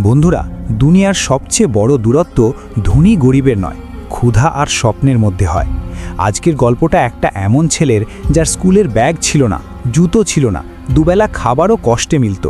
বন্ধুরা, দুনিয়ার সবচেয়ে বড় দূরত্ব ধনী গরিবের নয়, ক্ষুধা আর স্বপ্নের মধ্যে হয়। আজকের গল্পটা একটা এমন ছেলের যার স্কুলের ব্যাগ ছিল না, জুতো ছিল না, দুবেলা খাবারও কষ্টে মিলত।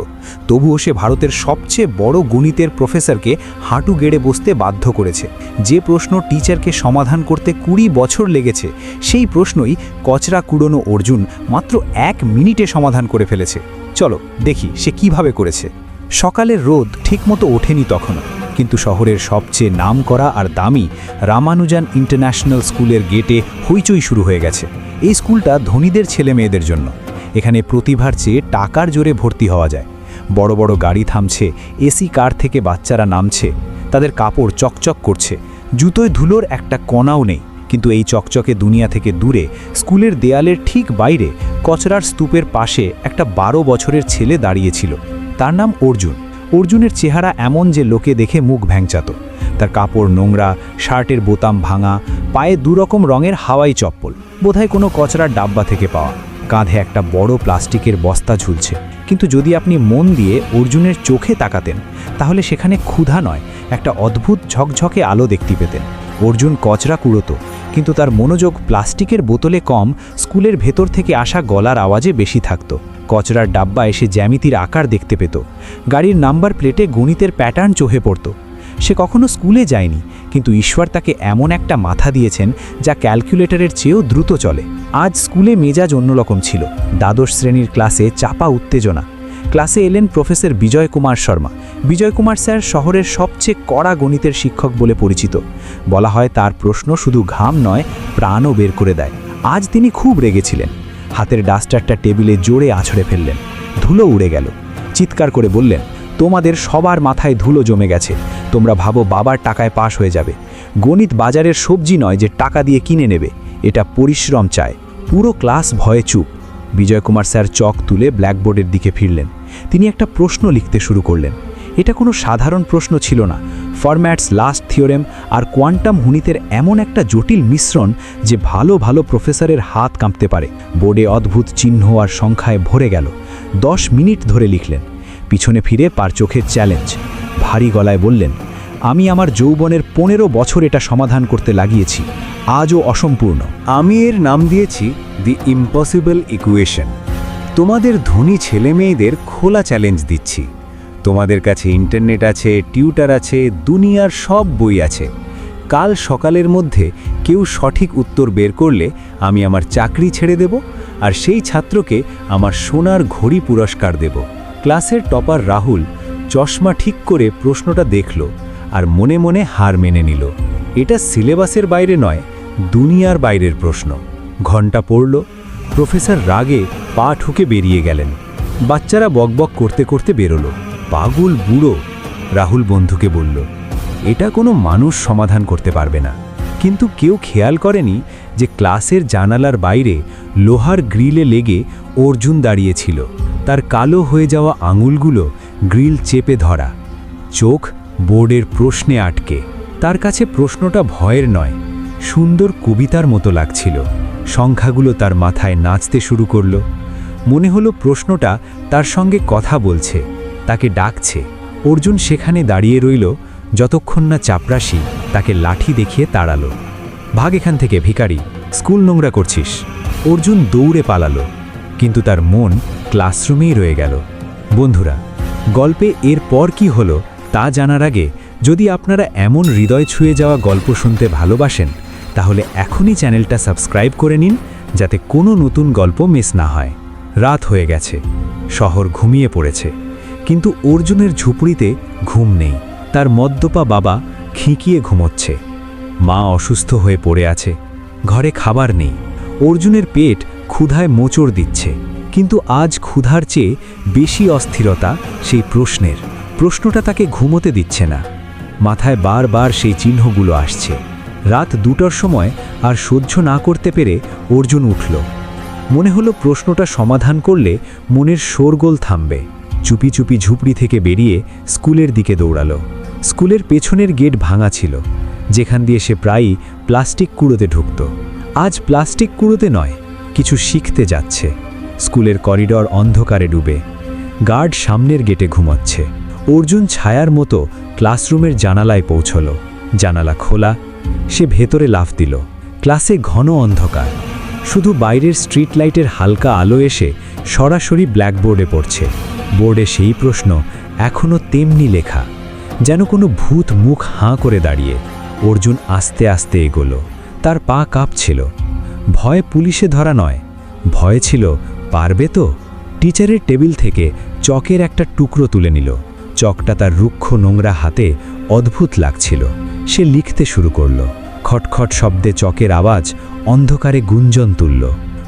তবুও সে ভারতের সবচেয়ে বড় গণিতের প্রফেসরকে হাঁটু গেড়ে বসতে বাধ্য করেছে। যে প্রশ্ন টিচারকে সমাধান করতে কুড়ি বছর লেগেছে, সেই প্রশ্নই কচরা কুড়নো অর্জুন মাত্র এক মিনিটে সমাধান করে ফেলেছে। চলো, দেখি সে কীভাবে করেছে। সকালের রোদ ঠিকমতো ওঠেনি তখনও, কিন্তু শহরের সবচেয়ে নামকরা আর দামি রামানুজান ইন্টারন্যাশনাল স্কুলের গেটে হইচই শুরু হয়ে গেছে। এই স্কুলটা ধনীদের ছেলে মেয়েদের জন্য। এখানে প্রতিভার চেয়ে টাকার জোরে ভর্তি হওয়া যায়। বড় বড় গাড়ি থামছে, এসি কার থেকে বাচ্চারা নামছে, তাদের কাপড় চকচক করছে, জুতোয় ধুলোর একটা কণাও নেই, কিন্তু এই চকচকে দুনিয়া থেকে দূরে, স্কুলের দেয়ালের ঠিক বাইরে, কচরার স্তূপের পাশে একটা বারো বছরের ছেলে দাঁড়িয়েছিল। তার নাম অর্জুন। অর্জুনের চেহারা এমন যে লোকে দেখে মুখ ভ্যাংচাত। তার কাপড় নোংরা, শার্টের বোতাম ভাঙা, পায়ে দুরকম রঙের হাওয়াই চপ্পল, বোধহয় কোনো কচরার ডাব্বা থেকে পাওয়া। কাঁধে একটা বড় প্লাস্টিকের বস্তা ঝুলছে। কিন্তু যদি আপনি মন দিয়ে অর্জুনের চোখে তাকাতেন, তাহলে সেখানে ক্ষুধা নয়, একটা অদ্ভুত ঝকঝকে আলো দেখতে পেতেন। অর্জুন কচরা কুড়োতো কিন্তু তার মনোযোগ প্লাস্টিকের বোতলে কম, স্কুলের ভেতর থেকে আসা গলার আওয়াজে বেশি থাকত। কচরার ডাব্বা এসে জ্যামিতির আকার দেখতে পেত। গাড়ির নাম্বার প্লেটে গণিতের প্যাটার্ন চোখে পড়ত। সে কখনো স্কুলে যায়নি, কিন্তু ঈশ্বর তাকে এমন একটা মাথা দিয়েছেন যা ক্যালকুলেটরের চেয়েও দ্রুত চলে। আজ স্কুলে মেজাজ অন্যরকম ছিল। দ্বাদশ শ্রেণির ক্লাসে চাপা উত্তেজনা। ক্লাসে এলেন প্রফেসর বিজয় কুমার শর্মা। বিজয় কুমার স্যার শহরের সবচেয়ে কড়া গণিতের শিক্ষক বলে পরিচিত। বলা হয় তার প্রশ্ন শুধু ঘাম নয়, প্রাণও বের করে দেয়। আজ তিনি খুব রেগেছিলেন। হাতের ডাস্টারটা টেবিলে জোরে আছড়ে ফেললেন। ধুলো উড়ে গেল। চিৎকার করে বললেন, তোমাদের সবার মাথায় ধুলো জমে গেছে। তোমরা ভাবো বাবার টাকায় পাশ হয়ে যাবে। গণিত বাজারের সবজি নয় যে টাকা দিয়ে কিনে নেবে। এটা পরিশ্রম চায়। পুরো ক্লাস ভয়ে চুপ। বিজয় কুমার স্যার চক তুলে ব্ল্যাকবোর্ডের দিকে ফিরলেন। তিনি একটা প্রশ্ন লিখতে শুরু করলেন। এটা কোনো সাধারণ প্রশ্ন ছিল না। ফরম্যাটস, লাস্ট থিওরেম আর কোয়ান্টাম হুনিতের এমন একটা জটিল মিশ্রণ যে ভালো ভালো প্রফেসরের হাত কাঁপতে পারে। বোর্ডে অদ্ভুত চিহ্ন আর সংখ্যায় ভরে গেল। দশ মিনিট ধরে লিখলেন। পিছনে ফিরে পার চোখের চ্যালেঞ্জ। ভারী গলায় বললেন, আমি আমার যৌবনের পনেরো বছর এটা সমাধান করতে লাগিয়েছি। আজও অসম্পূর্ণ। আমি এর নাম দিয়েছি দি ইম্পসিবল ইকুয়েশন তোমাদের ধনী ছেলে মেয়েদের খোলা চ্যালেঞ্জ দিচ্ছি। তোমাদের কাছে ইন্টারনেট আছে টিউটার আছে, দুনিয়ার সব বই আছে। কাল সকালের মধ্যে কেউ সঠিক উত্তর বের করলে আমি আমার চাকরি ছেড়ে দেব আর সেই ছাত্রকে আমার সোনার ঘড়ি পুরস্কার দেব। ক্লাসের টপার রাহুল চশমা ঠিক করে প্রশ্নটা দেখল আর মনে মনে হার মেনে নিল। এটা সিলেবাসের বাইরে নয় দুনিয়ার বাইরের প্রশ্ন। ঘণ্টা পড়ল, প্রফেসর রাগে পা ঠুকে বেরিয়ে গেলেন। বাচ্চারা বকবক করতে করতে বেরোলো। পাগল বুড়ো, রাহুল বন্ধুকে বলল, এটা কোনো মানুষ সমাধান করতে পারবে না। কিন্তু কেউ খেয়াল করেনি যে ক্লাসের জানালার বাইরে লোহার গ্রিলে লেগে অর্জুন দাঁড়িয়েছিল তার কালো হয়ে যাওয়া আঙুলগুলো গ্রিল চেপে ধরা। চোখ বোর্ডের প্রশ্নে আটকে। তার কাছে প্রশ্নটা ভয়ের নয়। সুন্দর কবিতার মতো লাগছিল। সংখ্যাগুলো তার মাথায় নাচতে শুরু করল। মনে হলো প্রশ্নটা তার সঙ্গে কথা বলছে, তাকে ডাকছে। অর্জুন সেখানে দাঁড়িয়ে রইল, যতক্ষণ না চাপরাশি তাকে লাঠি দেখিয়ে তাড়ালো। ভাগ এখান থেকে, ভিখারি, স্কুল নোংরা করছিস। অর্জুন দৌড়ে পালালো, কিন্তু তার মন ক্লাসরুমেই রয়ে গেল। বন্ধুরা, গল্পে এর পর কি হলো তা জানার আগে যদি আপনারা এমন হৃদয় ছুঁয়ে যাওয়া গল্প শুনতে ভালোবাসেন তাহলে এখনই চ্যানেলটা সাবস্ক্রাইব করে নিন, যাতে কোনো নতুন গল্প মিস না হয়। রাত হয়ে গেছে, শহর ঘুমিয়ে পড়েছে। কিন্তু অর্জুনের ঝুপড়িতে ঘুম নেই। তার মদ্যপা বাবা খিঁকিয়ে ঘুমোচ্ছে। মা অসুস্থ হয়ে পড়ে আছে। ঘরে খাবার নেই। অর্জুনের পেট ক্ষুধায় মোচড় দিচ্ছে। কিন্তু আজ ক্ষুধার চেয়ে বেশি অস্থিরতা সেই প্রশ্নের। প্রশ্নটা তাকে ঘুমোতে দিচ্ছে না। মাথায় বারবার সেই চিহ্নগুলো আসছে। রাত দুটোর সময় আর সহ্য না করতে পেরে অর্জুন উঠল। মনে হলো প্রশ্নটা সমাধান করলে মনের শোরগোল থামবে। চুপি চুপি ঝুপড়ি থেকে বেরিয়ে স্কুলের দিকে দৌড়ালো। স্কুলের পেছনের গেট ভাঙা ছিল, যেখান দিয়ে সে প্রায়ই প্লাস্টিক কুড়োতে ঢুকত। আজ প্লাস্টিক কুড়োতে নয়, কিছু শিখতে যাচ্ছে। স্কুলের করিডর অন্ধকারে ডুবে। গার্ড সামনের গেটে ঘুমাচ্ছে। অর্জুন ছায়ার মতো ক্লাসরুমের জানালায় পৌঁছল। জানালা খোলা সে ভেতরে লাফ দিল। ক্লাসে ঘন অন্ধকার। শুধু বাইরের স্ট্রিট লাইটের হালকা আলো এসে সরাসরি ব্ল্যাকবোর্ডে পড়ছে। বোর্ডে সেই প্রশ্ন এখনও তেমনি লেখা। যেন কোনো ভূত মুখ হাঁ করে দাঁড়িয়ে। অর্জুন আস্তে আস্তে এগোলো। তার পা কাঁপছিল। ভয় পুলিশে ধরা নয়। ভয় ছিল, পারবে তো? টিচারের টেবিল থেকে চকের একটা টুকরো তুলে নিল। চকটা তার রুক্ষ নোংরা হাতে অদ্ভুত লাগছিল। সে লিখতে শুরু করল। খটখট শব্দে চকের আওয়াজ অন্ধকারে গুঞ্জন তুলল।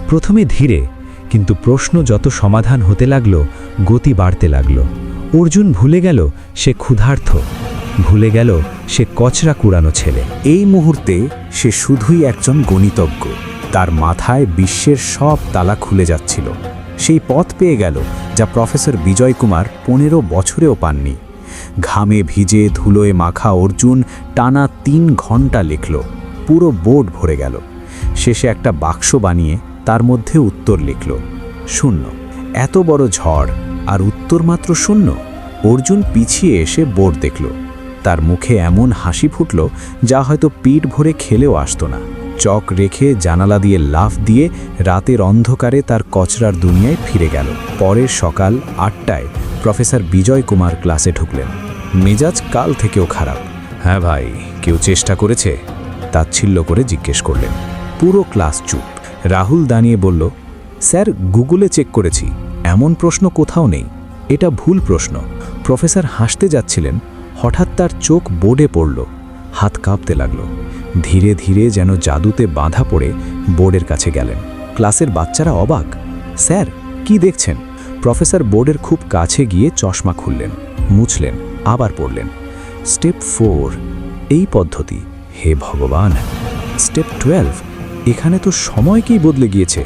প্রথমে ধীরে, কিন্তু প্রশ্ন যত সমাধান হতে লাগল, গতি বাড়তে লাগল। অর্জুন ভুলে গেল সে ক্ষুধার্থ ভুলে গেল সে কচরা কুড়ানো ছেলে। এই মুহূর্তে সে শুধুই একজন গণিতজ্ঞ। তার মাথায় বিশ্বের সব তালা খুলে যাচ্ছিল। সেই পথ পেয়ে গেল যা প্রফেসর বিজয় কুমার পনেরো বছরেও পাননি। ঘামে ভিজে ধুলোয় মাখা অর্জুন টানা তিন ঘণ্টা লিখল। পুরো বোর্ড ভরে গেল। শেষে একটা বাক্স বানিয়ে তার মধ্যে উত্তর লিখল, শূন্য। এত বড় ঝড়, আর উত্তর মাত্র শূন্য? অর্জুন পিছিয়ে এসে বোর্ড দেখল। তার মুখে এমন হাসি ফুটল যা হয়তো পিঠ ভরে খেলেও আসতো না। চক রেখে জানালা দিয়ে লাফ দিয়ে রাতের অন্ধকারে তার কচরার দুনিয়ায় ফিরে গেল। পরের সকাল আটটায় প্রফেসর বিজয় কুমার ক্লাসে ঢুকলেন। মেজাজ কাল থেকেও খারাপ। হ্যাঁ ভাই, কেউ চেষ্টা করেছে, তাচ্ছিল্য করে জিজ্ঞেস করলেন। পুরো ক্লাস চুপ। রাহুল দাঁড়িয়ে বলল, স্যার, গুগলে চেক করেছি, এমন প্রশ্ন কোথাও নেই। এটা ভুল প্রশ্ন। প্রফেসর হাসতে যাচ্ছিলেন, হঠাৎ তার চোখ বোর্ডে পড়ল, হাত কাঁপতে লাগল। ধীরে ধীরে যেন জাদুতে বাঁধা পড়ে বোর্ডের কাছে গেলেন। ক্লাসের বাচ্চারা অবাক, স্যার, কি দেখছেন? প্রফেসর বোর্ডের খুব কাছে গিয়ে চশমা খুললেন, মুছলেন, আবার পড়লেন। স্টেপ ফোর, এই পদ্ধতি। হে ভগবান! স্টেপ টুয়েলভ, এখানে তো সময়কেই বদলে গিয়েছে।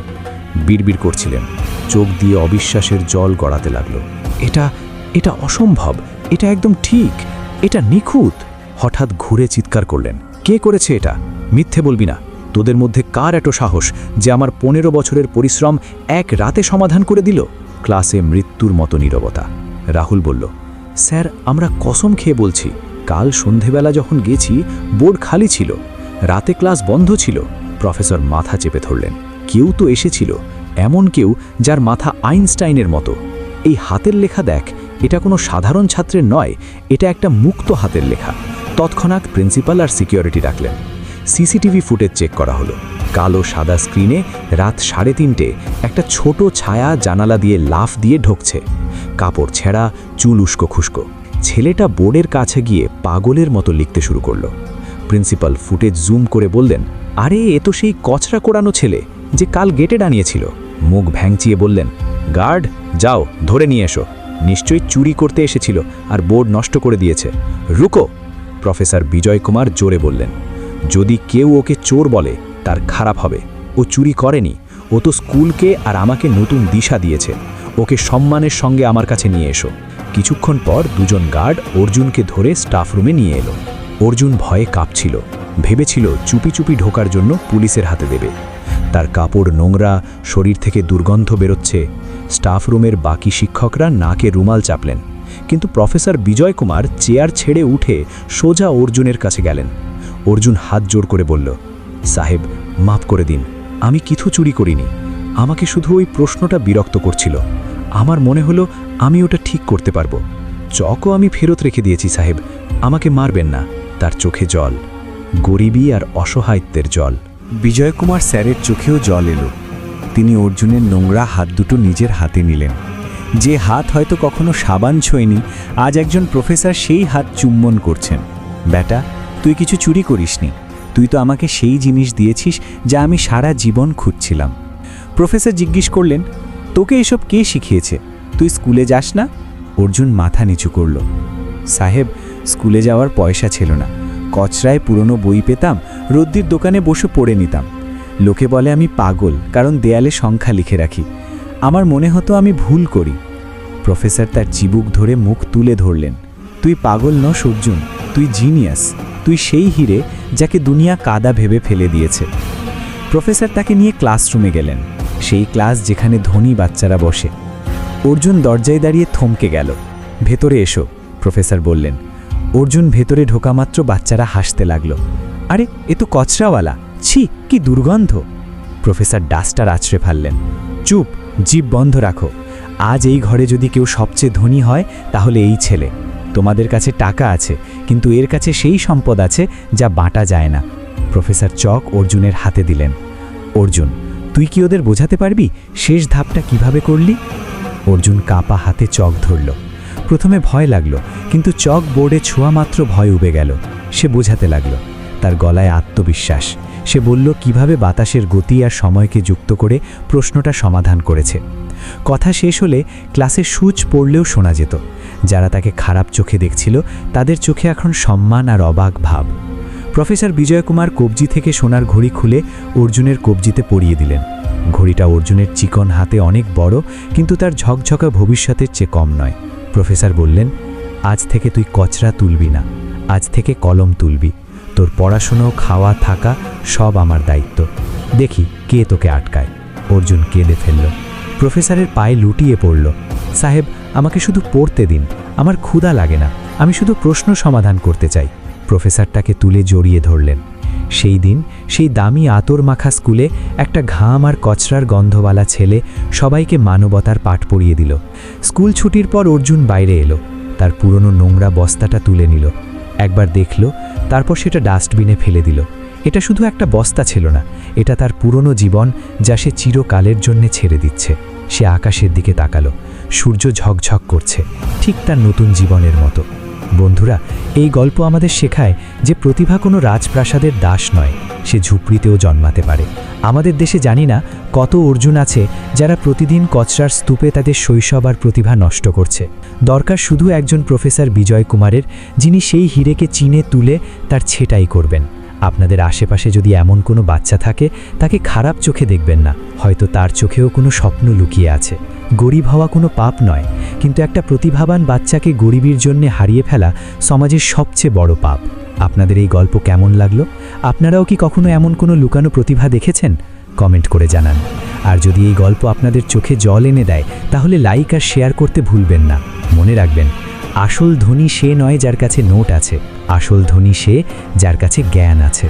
বিড়বিড় করছিলেন, চোখ দিয়ে অবিশ্বাসের জল গড়াতে লাগল। এটা এটা অসম্ভব, এটা একদম ঠিক, এটা নিখুঁত। হঠাৎ ঘুরে চিৎকার করলেন, কে করেছে এটা? মিথ্যে বলবি না। তোদের মধ্যে কার এত সাহস যে আমার পনেরো বছরের পরিশ্রম এক রাতে সমাধান করে দিল? ক্লাসে মৃত্যুর মতো নীরবতা। রাহুল বলল, স্যার, আমরা কসম খেয়ে বলছি, কাল সন্ধেবেলা যখন গেছি, বোর্ড খালি ছিল, রাতে ক্লাস বন্ধ ছিল। প্রফেসর মাথা চেপে ধরলেন, কেউ তো এসেছিল, এমন কেউ যার মাথা আইনস্টাইনের মতো। এই হাতের লেখা দেখ, এটা কোনো সাধারণ ছাত্রের নয়, এটা একটা মুক্ত হাতের লেখা। তৎক্ষণাৎ প্রিন্সিপাল আর সিকিউরিটি রাখলেন সিসিটিভি ফুটেজ চেক করা হলো। কালো সাদা স্ক্রিনে রাত সাড়ে তিনটে একটা ছোট ছায়া জানালা দিয়ে লাফ দিয়ে ঢুকছে। কাপড় ছেঁড়া, চুল উস্কো খুস্কো। ছেলেটা বোর্ডের কাছে গিয়ে পাগলের মতো লিখতে শুরু করল। প্রিন্সিপাল ফুটেজ জুম করে বললেন, আরে, এ তো সেই কচরা কোড়ানো ছেলে যে কাল গেটে দাঁড়িয়েছিল। মুখ ভ্যাংচিয়ে বললেন, গার্ড, যাও, ধরে নিয়ে এসো। নিশ্চয়ই চুরি করতে এসেছিল আর বোর্ড নষ্ট করে দিয়েছে। রুকো! প্রফেসর বিজয় কুমার জোরে বললেন যদি কেউ ওকে চোর বলে, তার খারাপ হবে। ও চুরি করেনি। ও তো স্কুলকে আর আমাকে নতুন দিশা দিয়েছে। ওকে সম্মানের সঙ্গে আমার কাছে নিয়ে এসো। কিছুক্ষণ পর দুজন গার্ড অর্জুনকে ধরে স্টাফ রুমে নিয়ে এলো। অর্জুন ভয়ে কাঁপছিল। ভেবেছিল চুপি চুপি ঢোকার জন্য পুলিশের হাতে দেবে। তার কাপড় নোংরা, শরীর থেকে দুর্গন্ধ বেরোচ্ছে। স্টাফ রুমের বাকি শিক্ষকরা নাকে রুমাল চাপলেন। কিন্তু প্রফেসর বিজয় কুমার চেয়ার ছেড়ে উঠে সোজা অর্জুনের কাছে গেলেন। অর্জুন হাত জোর করে বলল, সাহেব, মাফ করে দিন। আমি কিছু চুরি করিনি। আমাকে শুধু ওই প্রশ্নটা বিরক্ত করছিল। আমার মনে হলো আমি ওটা ঠিক করতে পারব। চকও আমি ফেরত রেখে দিয়েছি, সাহেব। আমাকে মারবেন না। তার চোখে জল। গরিবী আর অসহায়ত্বের জল। বিজয় কুমার স্যারের চোখেও জল এলো। তিনি অর্জুনের নোংরা হাত দুটো নিজের হাতে নিলেন। যে হাত হয়তো কখনো সাবান ছোঁয়নি, আজ একজন প্রফেসর সেই হাত চুম্বন করছেন। বেটা তুই কিছু চুরি করিসনি। তুই তো আমাকে সেই জিনিস দিয়েছিস যা আমি সারা জীবন খুঁজছিলাম। প্রফেসর জিজ্ঞেস করলেন, তোকে এসব কে শিখিয়েছে? তুই স্কুলে যাস না? অর্জুন মাথা নিচু করল, সাহেব, স্কুলে যাওয়ার পয়সা ছিল না। কচরায় পুরনো বই পেতাম, রদ্দির দোকানে বসে পড়ে নিতাম। লোকে বলে আমি পাগল, কারণ দেয়ালে সংখ্যা লিখে রাখি। আমার মনে হতো আমি ভুল করি। প্রফেসর তার চিবুক ধরে মুখ তুলে ধরলেন, তুই পাগল নস, অর্জুন। তুই জিনিয়াস। তুই সেই হিরে যাকে দুনিয়া কাদা ভেবে ফেলে দিয়েছে। প্রফেসর তাকে নিয়ে ক্লাসরুমে গেলেন। সেই ক্লাস যেখানে ধনী বাচ্চারা বসে। অর্জুন দরজায় দাঁড়িয়ে থমকে গেল। ভেতরে এসো, প্রফেসর বললেন। অর্জুন ভেতরে ঢোকা মাত্র বাচ্চারা হাসতে লাগল। আরে, এ তো কচরাওয়ালা। ছি, কি দুর্গন্ধ। প্রফেসর ডাস্টার আছড়ে ফেললেন। চুপ, জীব বন্ধ রাখো। আজ এই ঘরে যদি কেউ সবচেয়ে ধনী হয়, তাহলে এই ছেলে। তোমাদের কাছে টাকা আছে, কিন্তু এর কাছে সেই সম্পদ আছে যা বাঁটা যায় না। প্রফেসর চক অর্জুনের হাতে দিলেন। অর্জুন, তুই কি ওদের বোঝাতে পারবি শেষ ধাপটা কীভাবে করলি? অর্জুন কাপা হাতে চক ধরল। প্রথমে ভয় লাগল, কিন্তু চক বোর্ডে ছোঁয়া মাত্র ভয় উবে গেল। সে বোঝাতে লাগল, তার গলায় আত্মবিশ্বাস। সে বলল, কীভাবে বাতাসের গতি আর সময়কে যুক্ত করে প্রশ্নটা সমাধান করেছে? কথা শেষ হলে ক্লাসে সুচ পড়লেও শোনা যেত। যারা তাকে খারাপ চোখে দেখছিল, তাদের চোখে এখন সম্মান আর অবাক ভাব। প্রফেসর বিজয় কুমার কবজি থেকে সোনার ঘড়ি খুলে অর্জুনের কবজিতে পরিয়ে দিলেন। ঘড়িটা অর্জুনের চিকন হাতে অনেক বড়, কিন্তু তার ঝকঝকা ভবিষ্যতের চেয়ে কম নয়। প্রফেসর বললেন, আজ থেকে তুই কচরা তুলবি না, আজ থেকে কলম তুলবি। তোর পড়াশুনো, খাওয়া, থাকা সব আমার দায়িত্ব। দেখি কে তোকে আটকায়। অর্জুন কেঁদে ফেলল। প্রফেসরের পায়ে লুটিয়ে পড়ল। সাহেব, আমাকে শুধু পড়তে দিন। আমার ক্ষুধা লাগে না। আমি শুধু প্রশ্ন সমাধান করতে চাই। প্রফেসরটাকে তুলে জড়িয়ে ধরলেন। সেই দিন সেই দামি আতর মাখা স্কুলে একটা ঘাম আর কচরার গন্ধওয়ালা ছেলে সবাইকে মানবতার পাঠ পড়িয়ে দিল। স্কুল ছুটির পর অর্জুন বাইরে এলো। তার পুরনো নোংরা বস্তাটা তুলে নিল। একবার দেখল, তারপর সেটা ডাস্টবিনে ফেলে দিল। এটা শুধু একটা বস্তা ছিল না, এটা তার পুরনো জীবন যা সে চিরকালের জন্যে ছেড়ে দিচ্ছে। সে আকাশের দিকে তাকালো, সূর্য ঝকঝক করছে, ঠিক তার নতুন জীবনের মতো। বন্ধুরা, এই গল্প আমাদের শেখায় যে প্রতিভা কোনো রাজপ্রাসাদের দাস নয়, সে ঝুপড়িতেও জন্মাতে পারে। আমাদের দেশে জানি না কত অর্জুন আছে যারা প্রতিদিন কচরার স্তূপে তাদের শৈশব আর প্রতিভা নষ্ট করছে। দরকার শুধু একজন প্রফেসর বিজয় কুমারের, যিনি সেই হিরেকে চিনে তুলে তার ছেটাই করবেন। আপনাদের আশেপাশে যদি এমন কোনো বাচ্চা থাকে, তাকে খারাপ চোখে দেখবেন না। হয়তো তার চোখেও কোনো স্বপ্ন লুকিয়ে আছে। গরিব হওয়া কোনো পাপ নয়, কিন্তু একটা প্রতিভাবান বাচ্চাকে গরিবীর জন্যে হারিয়ে ফেলা সমাজের সবচেয়ে বড় পাপ। আপনাদের এই গল্প কেমন লাগল? আপনারাও কি কখনো এমন কোনো লুকানো প্রতিভা দেখেছেন? কমেন্ট করে জানান। আর যদি এই গল্প আপনাদের চোখে জল এনে দেয়, তাহলে লাইক আর শেয়ার করতে ভুলবেন না। মনে রাখবেন আসল ধনী সে নয় যার কাছে নোট আছে। আসল ধনী সে যার কাছে জ্ঞান আছে।